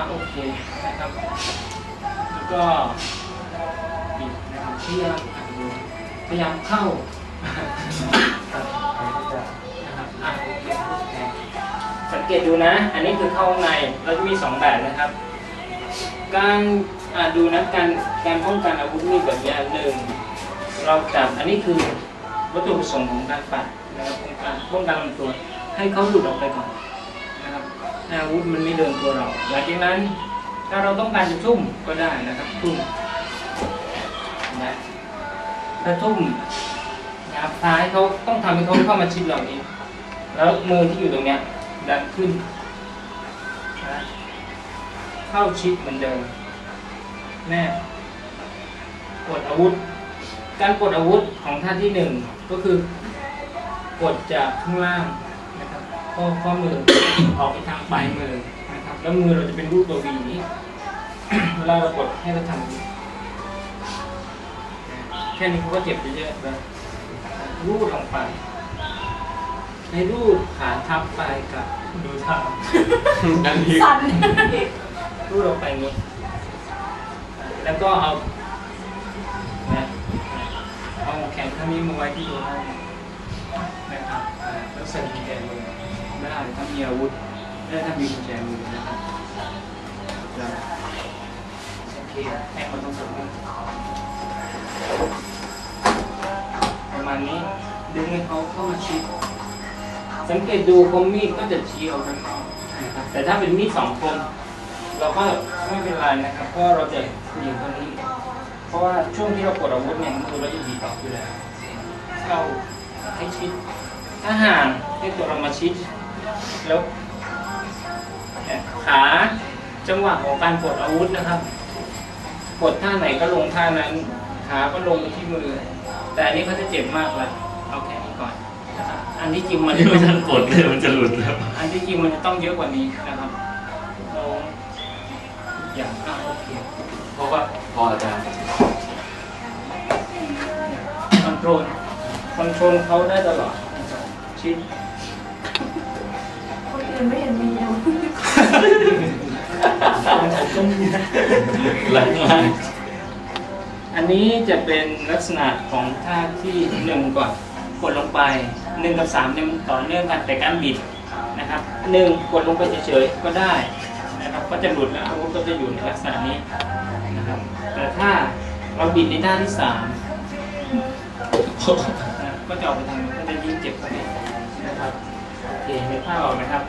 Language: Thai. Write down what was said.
าโอเคนะครับ แล้วก็ปิดนะครับพยายามอะดูพยายามเข้านะครับอะโอเคโอเคสังเกตดูนะ อันนี้คือเข้าในเราจะมีสองแบบนะครับ การดูนะการการป้องกันอาวุธมีแบบนี้หนึ่งเราจับอันนี้คือวัตถุประสงค์ของการปัดนะครับป้องกันป้องกันลำตัวให้เขาหลุดออกไปก่อน อาวุธมันไม่เดินตัวเรา หลังจากนั้นถ้าเราต้องการจะทุ่มก็ได้นะครับทุ่มนะถ้าทุ่มนะครับท้ายเขาต้องทำให้เขาเข้ามาชิดเราเองแล้วมือที่อยู่ตรงเนี้ยดันขึ้นนะเข้าชิดเหมือนเดิมแน่กดอาวุธ การกดอาวุธของท่าที่หนึ่งก็คือกดจากข้างล่าง ข้อข้อมือออกไปทางปลายมือนะครับ แล้วมือเราจะเป็นรูปตัววีนี้ เวลาเรากดให้เราทำอย่างนี้แค่นี้เขาก็เจ็บไปเยอะแล้วรูดลงไปให้รูดขาทับไปกับดูเท้าอันนี้สั่นรูดลงไปอย่างนี้ แล้วก็เอานะเอาแขนข้างนี้มาไว้ที่ตัวท่านนะครับอ่าแล้วใส่กุญแจมือ ได้ถ้ามีอาวุธได้ถ้ามีกุญแจมือนะครับแล้วโอเคให้มันต้องสมประมาณนี้ดึงให้เขาเข้ามาชิดสังเกตดูคมมีดก็จะชี้ออกข้างนอกนะครับแต่ถ้าเป็นมีดสองคมเราก็ไม่เป็นไรนะครับเพราะเราจะหยิบตัวนี้ เพราะว่าช่วงที่เรากดอาวุธเนี่ยมือเราจะบีบออกอยู่แล้วเข้าให้ชิดถ้าห่างให้ตัวเรามาชิด แล้วเนี่ยขาจังหวะของการกดอาวุธนะครับ กดท่าไหนก็ลงท่านั้นขาก็ลงไปที่มือ แต่อันนี้เขาจะเจ็บมากเลยเอาแค่นี้ก่อนนะครับอันที่จริงมันไม่ทันกดเลยมันจะหลุดแล้วอันที่จริงมันจะต้องเยอะกว่านี้นะครับเราอย่างอะโอเคเพราะว่าพออาจารย์คอนโทรลคอนโทรลเขาได้ตลอดชิด ไม่เห็นมีหลังล่างอันนี้จะเป็นลักษณะของท่าที่หนึ่งก่อนกดลงไปหนึ่งกับสามเนี่ยมันต่อเนื่องกันแต่การบิดนะครับหนึ่งกดลงไปเฉยๆก็ได้นะครับก็จะหลุดแล้วอาวุธก็จะอยู่ในลักษณะนี้นะครับแต่ถ้าเราบิดในท่าที่สามก็จะออกไปทางนู้นก็จะยิ่งเจ็บกว่านี้นะครับโอเคเห็นภาพออกไหมครับ